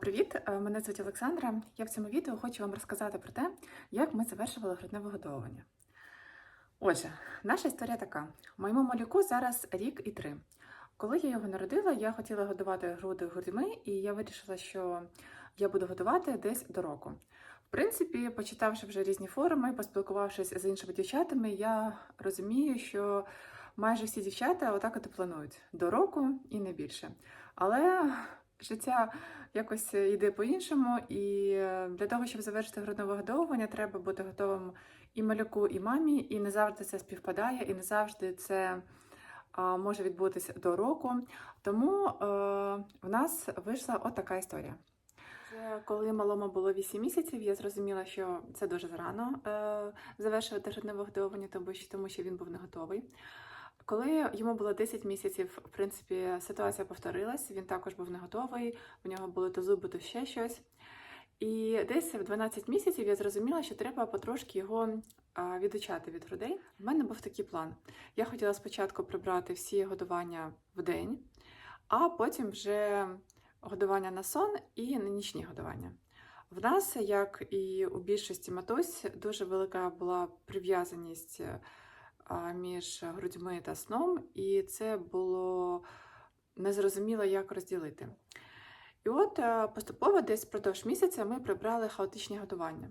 Привіт, е, мене звуть Олександра. Я в цьому відео хочу вам розказати про те, як ми завершували грудне вигодовування. Отже, наша історія така: моєму малюку зараз рік і три. Коли я його народила, я хотіла годувати груди грудьми, і я вирішила, що я буду годувати десь до року. В принципі, почитавши вже різні форуми, поспілкувавшись з іншими дівчатами, я розумію, що майже всі дівчата отак от і планують до року і не більше. Але життя якось йде по-іншому, і е, для того, щоб завершити грудне вигодовування, треба бути готовим і малюку, і мамі, і не завжди це співпадає, і не завжди це може відбутися до року. Тому е, в нас вийшла от така історія. Коли малому було 8 місяців, я зрозуміла, що це дуже зарано е, завершувати грудне вигодовування, тому що він був не готовий. Коли йому було 10 місяців, в принципі, ситуація повторилась. Він також був не готовий, в нього були то зуби, то ще щось. І десь в 12 місяців я зрозуміла, що треба потрошки його відучати від грудей. У мене був такий план. Я хотіла спочатку прибрати всі годування в день, а потім вже годування на сон і на нічні годування. В нас, як і у більшості матусь, дуже велика була прив'язаність між грудьми та сном, і це було незрозуміло, як розділити. І от е, поступово десь впродовж місяця ми прибрали хаотичні годування.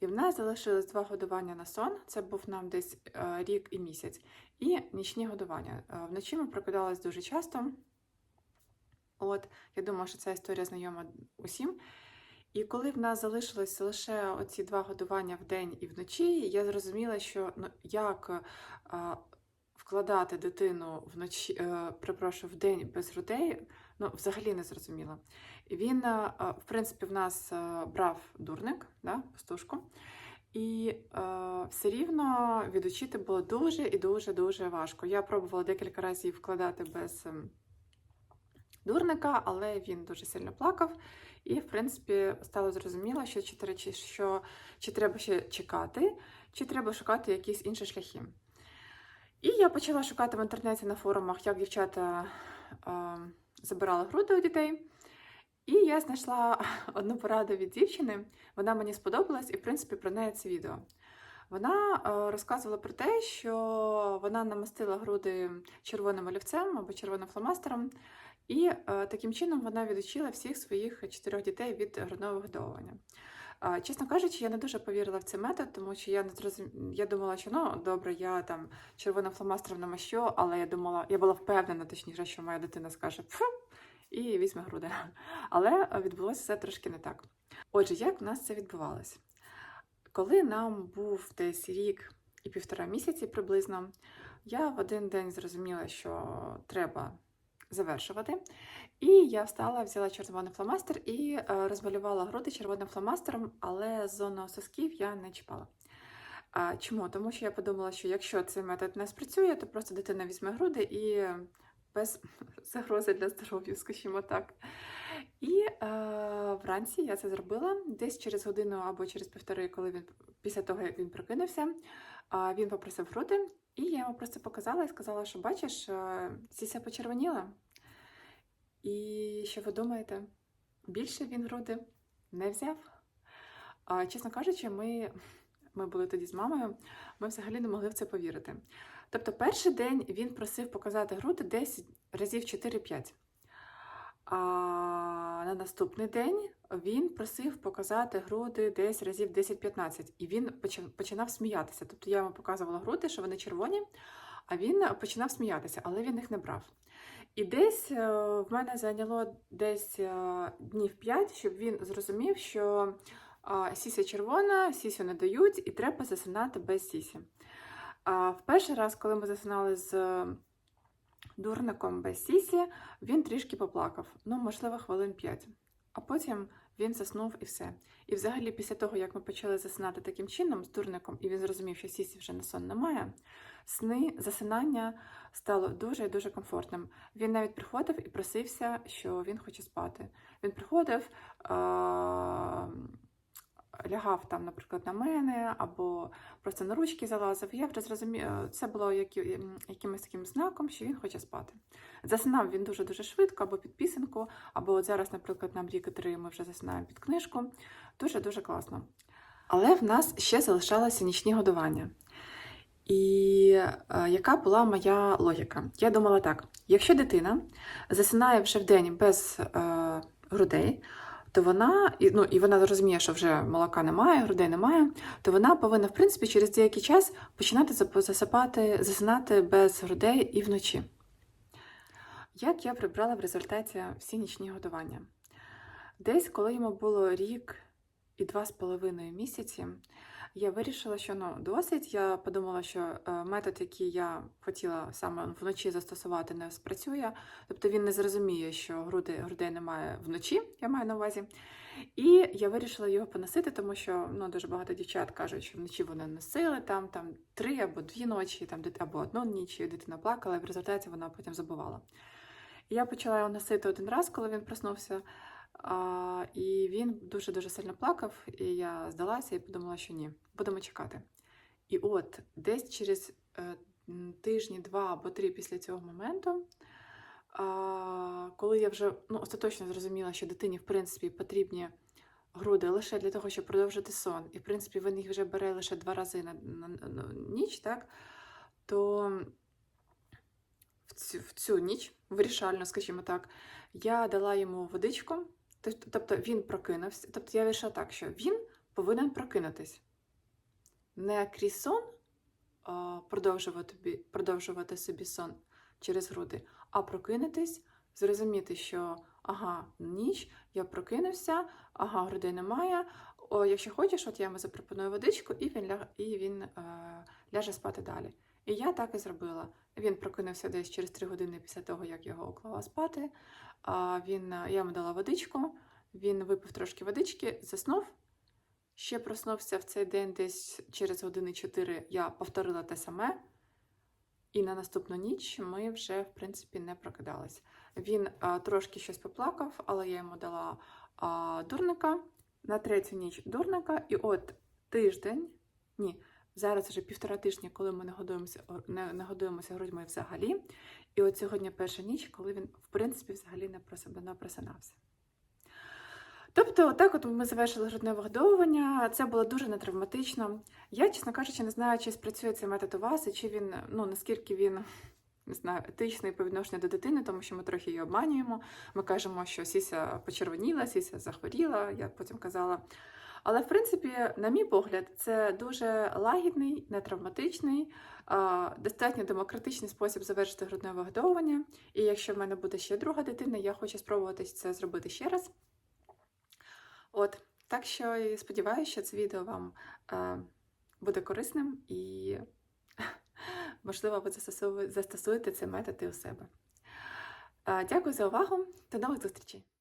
І в нас залишилось два годування на сон, це був нам десь е, рік і місяць, і нічні годування. Е, Вночі ми прокидались дуже часто. От, я думаю, що ця історія знайома усім. І коли в нас залишилось лише оці два годування в день і вночі, я зрозуміла, що ну, як а, вкладати дитину вночі, е, перепрошую, в день без грудей, ну, взагалі не зрозуміла. Він, е, е, в принципі, в нас е, брав дурник, да, пастушку, і е, все рівно відучити було дуже і дуже дуже важко. Я пробувала декілька разів вкладати без ем, дурника, але він дуже сильно плакав. І, в принципі, стало зрозуміло, що чи, чи, що, чи треба ще чекати, чи треба шукати якісь інші шляхи. І я почала шукати в інтернеті на форумах, як дівчата е, забирали груди у дітей. І я знайшла одну пораду від дівчини. Вона мені сподобалась, і, в принципі, про неї це відео. Вона розказувала про те, що вона намастила груди червоним олівцем або червоним фломастером, і е, таким чином вона відучила всіх своїх чотирьох дітей від грудного вигодовування. Чесно кажучи, я не дуже повірила в цей метод, тому що я не зрозум... я думала, що ну добре, я там червоним фломастером намащу, але я думала, я була впевнена, точніше, що моя дитина скаже «Пф!» і візьме груди. Але відбулося все трошки не так. Отже, як в нас це відбувалось? Коли нам був десь рік і півтора місяці приблизно, я в один день зрозуміла, що треба завершувати. І я встала, взяла червоний фломастер і е, розмалювала груди червоним фломастером, але зону сосків я не чіпала. Чому? Тому що я подумала, що якщо цей метод не спрацює, то просто дитина візьме груди і без загрози для здоров'я, скажімо так. І е, вранці я це зробила десь через годину або через півтори, коли він після того, як він прокинувся, а, він попросив груди, і я йому просто показала і сказала, що бачиш, е, сіся почервоніла. І що ви думаєте? Більше він груди не взяв. А, чесно кажучи, ми, ми були тоді з мамою, ми взагалі не могли в це повірити. Тобто, перший день він просив показати груди десь разів 4-5. А на наступний день він просив показати груди десь разів 10-15. І він починав сміятися. Тобто я йому показувала груди, що вони червоні, а він починав сміятися, але він їх не брав. І десь е, в мене зайняло десь е, днів 5, щоб він зрозумів, що сіся червона, сісю не дають, і треба засинати без сісі. В перший раз, коли ми засинали з дурником без сісі, він трішки поплакав, ну, можливо, хвилин 5. А потім він заснув і все. І взагалі, після того, як ми почали засинати таким чином з дурником, і він зрозумів, що сісі вже на сон немає, сни, засинання стало дуже і дуже комфортним. Він навіть приходив і просився, що він хоче спати. Він приходив, а, лягав там, наприклад, на мене або просто на ручки залазив. Я вже зрозуміла, це було які, якимось таким знаком, що він хоче спати. Засинав він дуже-дуже швидко, або під пісеньку, або от зараз, наприклад, нам рік три ми вже засинаємо під книжку. Дуже-дуже класно. Але в нас ще залишалося нічні годування. І е, яка була моя логіка? Я думала так: якщо дитина засинає вже в день без е, грудей, то вона, ну, і вона розуміє, що вже молока немає, грудей немає, то вона повинна, в принципі, через деякий час починати засипати, засинати без грудей і вночі. Як я прибрала в результаті всі нічні годування? Десь, коли йому було рік і два з половиною місяці, я вирішила, що ну досить. Я подумала, що е, метод, який я хотіла саме вночі застосувати, не спрацює. Тобто він не зрозуміє, що груди, грудей немає вночі, я маю на увазі. І я вирішила його поносити, тому що ну, дуже багато дівчат кажуть, що вночі вони носили там, там три або дві ночі, там, або одну ніч, і дитина плакала, і в результаті вона потім забувала. І я почала його носити один раз, коли він проснувся. І він дуже-дуже сильно плакав, і я здалася і подумала, що ні, будемо чекати. І от десь через е, тижні, два або три після цього моменту, коли я вже ну, остаточно зрозуміла, що дитині, в принципі, потрібні груди лише для того, щоб продовжити сон, і в принципі він їх вже бере лише два рази на, на, на ніч, так, то в цю, в цю ніч, вирішальну, скажімо так, я дала йому водичку, тобто він прокинувся. Тобто я вирішила так, що він повинен прокинутись. Не крізь сон продовжувати, продовжувати собі сон через груди, а прокинутись, зрозуміти, що ага, ніч, я прокинувся, ага, грудей немає. О, якщо хочеш, от я йому запропоную водичку, і він, ляг, і він е, ляже спати далі. І я так і зробила. Він прокинувся десь через 3 години після того, як його уклала спати. А він, е, я йому дала водичку, він випив трошки водички, заснув. Ще проснувся в цей день десь через години 4 я повторила те саме. І на наступну ніч ми вже, в принципі, не прокидались. Він а, трошки щось поплакав, але я йому дала а, дурника. На третю ніч дурника, і от тиждень, ні, зараз вже півтора тижня, коли ми не годуємося, не, не годуємося грудьми взагалі. І от сьогодні перша ніч, коли він, в принципі, взагалі не просинався. Тобто, отак от ми завершили грудне вигодовування. Це було дуже нетравматично. Я, чесно кажучи, не знаю, чи спрацює цей метод у вас, і чи він, ну наскільки він не знаю, етичний по відношенню до дитини, тому що ми трохи її обманюємо. Ми кажемо, що сіся почервоніла, сіся захворіла, я потім казала. Але в принципі, на мій погляд, це дуже лагідний, нетравматичний, достатньо демократичний спосіб завершити грудне вигодовування. І якщо в мене буде ще друга дитина, я хочу спробувати це зробити ще раз. От, так що сподіваюся, що це відео вам буде корисним і, можливо, ви застосуєте цей метод і у себе. Дякую за увагу. До нових зустрічей!